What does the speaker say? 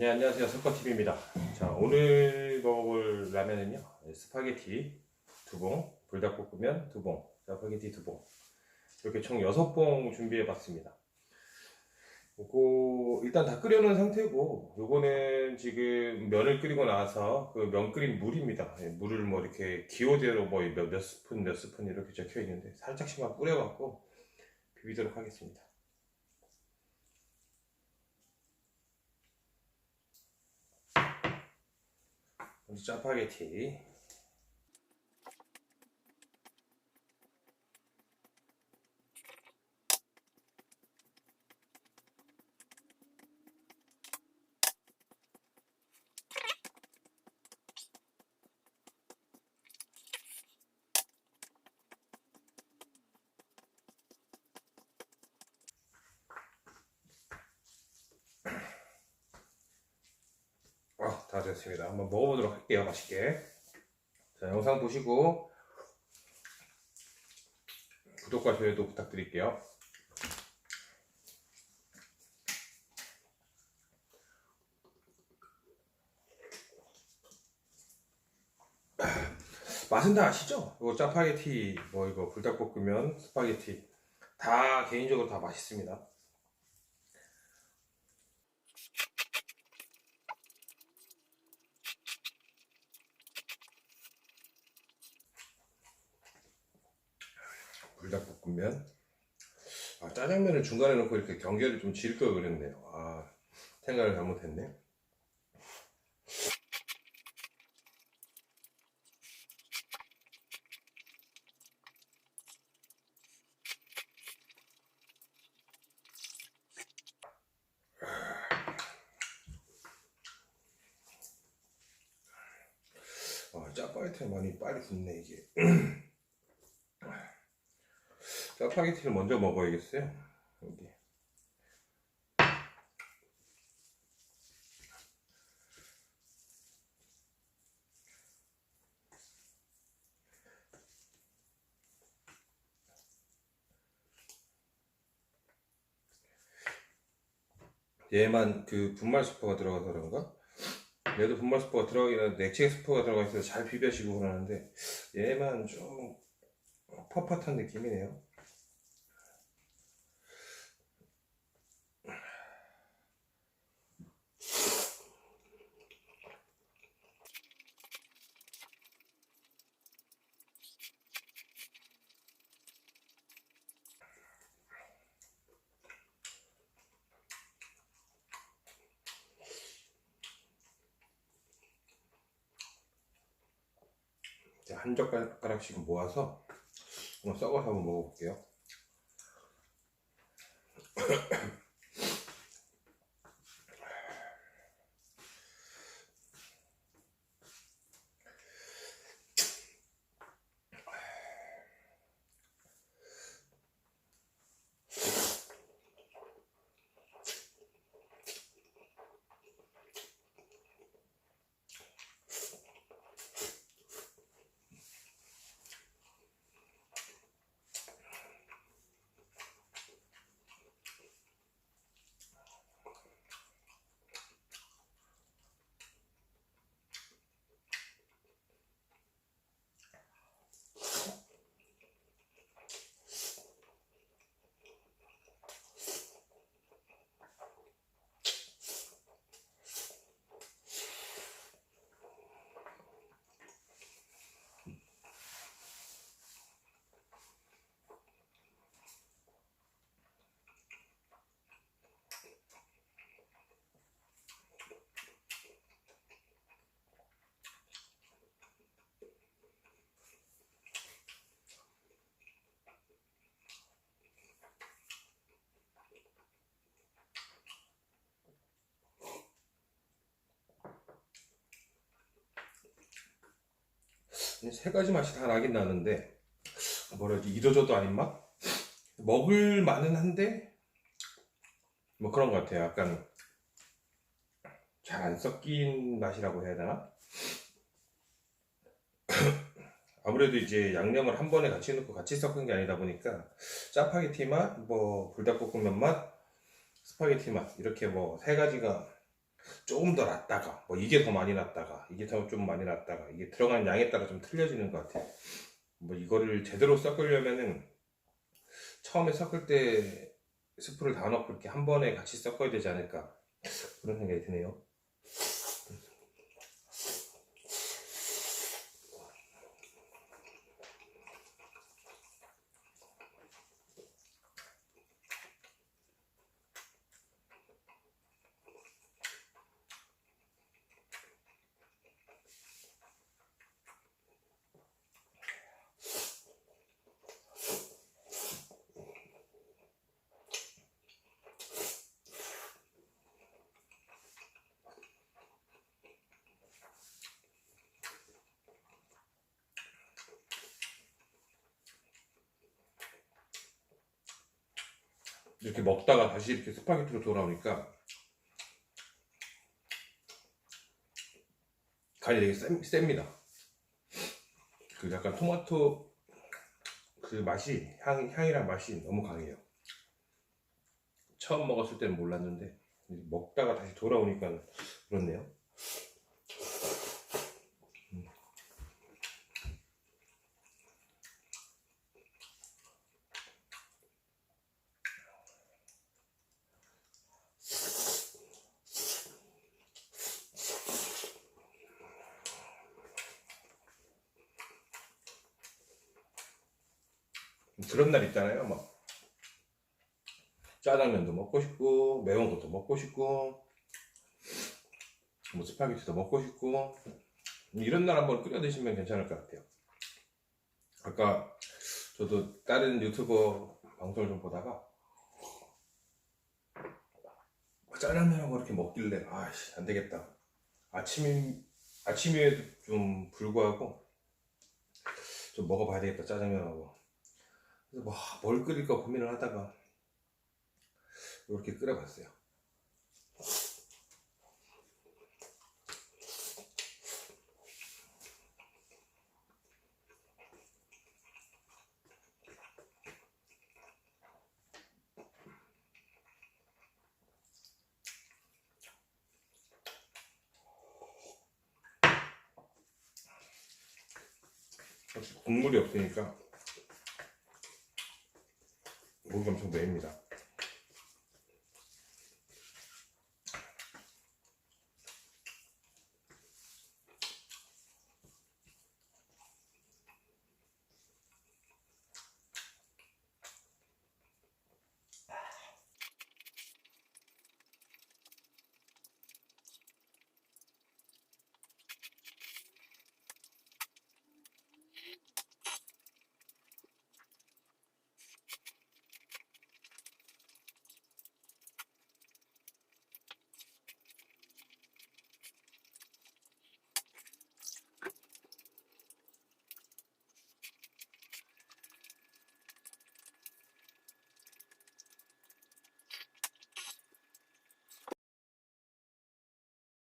네, 안녕하세요. 석커TV입니다. 자, 오늘 먹을 라면은요, 스파게티 두 봉, 불닭볶음면 두 봉, 스파게티 두 봉. 이렇게 총 여섯 봉 준비해 봤습니다. 요거, 일단 다 끓여놓은 상태고, 요거는 지금 면을 끓이고 나서 그 면 끓인 물입니다. 예, 물을 뭐 이렇게 기호대로 뭐 몇, 몇 스푼, 몇 스푼 이렇게 적혀 있는데, 살짝씩만 뿌려갖고 비비도록 하겠습니다. 짜파게티 아, 다 됐습니다. 한번 먹어보도록 할게요. 맛있게. 자, 영상 보시고 구독과 좋아요도 부탁드릴게요. 맛은 다 아시죠? 이거 짜파게티, 뭐 이거 불닭볶음면, 스파게티 다 개인적으로 다 맛있습니다. 불닭볶음면. 아, 짜장면을 중간에 넣고 이렇게 경계를 좀 지을 걸 그랬네요. 아, 생각을 잘못했네. 아, 짜파게티가 많이 빨리 굳네, 이게. 짜파게티를 먼저 먹어야겠어요. 여기. 얘만 그 분말 스프가 들어가서 그런가? 얘도 분말 스프가 들어가긴 하는데 액체 스프가 들어가 있어서 잘 비벼지고 그러는데 얘만 좀 뻣뻣한 느낌이네요. 한 젓가락씩 모아서 한번 썩어서 한번 먹어볼게요. 세 가지 맛이 다 나긴 나는데 뭐라 지 이도저도 아닌 맛? 먹을 만은 한데 뭐 그런 것 같아요. 약간 잘 안 섞인 맛이라고 해야 되나? 아무래도 이제 양념을 한 번에 같이 넣고 같이 섞은 게 아니다 보니까 짜파게티 맛, 뭐 불닭볶음면 맛, 스파게티 맛 이렇게 뭐 세 가지가 조금 더 놨다가 뭐 이게 더 많이 놨다가 이게 더 좀 많이 놨다가 이게 들어간 양에 따라 좀 틀려지는 것 같아요. 뭐 이거를 제대로 섞으려면은 처음에 섞을 때 스프를 다 넣고 이렇게 한 번에 같이 섞어야 되지 않을까 그런 생각이 드네요. 이렇게 먹다가 다시 이렇게 스파게티로 돌아오니까 간이 되게 셉, 셉니다. 그 약간 토마토 그 맛이 향, 향이랑 맛이 너무 강해요. 처음 먹었을 때는 몰랐는데 먹다가 다시 돌아오니까 그렇네요. 그런 날 있잖아요. 막 짜장면도 먹고 싶고 매운 것도 먹고 싶고 뭐 스파게티도 먹고 싶고 이런 날 한번 끓여 드시면 괜찮을 것 같아요. 아까 저도 다른 유튜버 방송을 좀 보다가 짜장면하고 이렇게 먹길래 아씨 안 되겠다. 아침 아침에도 좀 불구하고 좀 먹어봐야 되겠다 짜장면하고. 그래서 뭐, 뭘 끓일까 고민을 하다가 이렇게 끓여봤어요. 국물이 없으니까 목이 엄청 메입니다.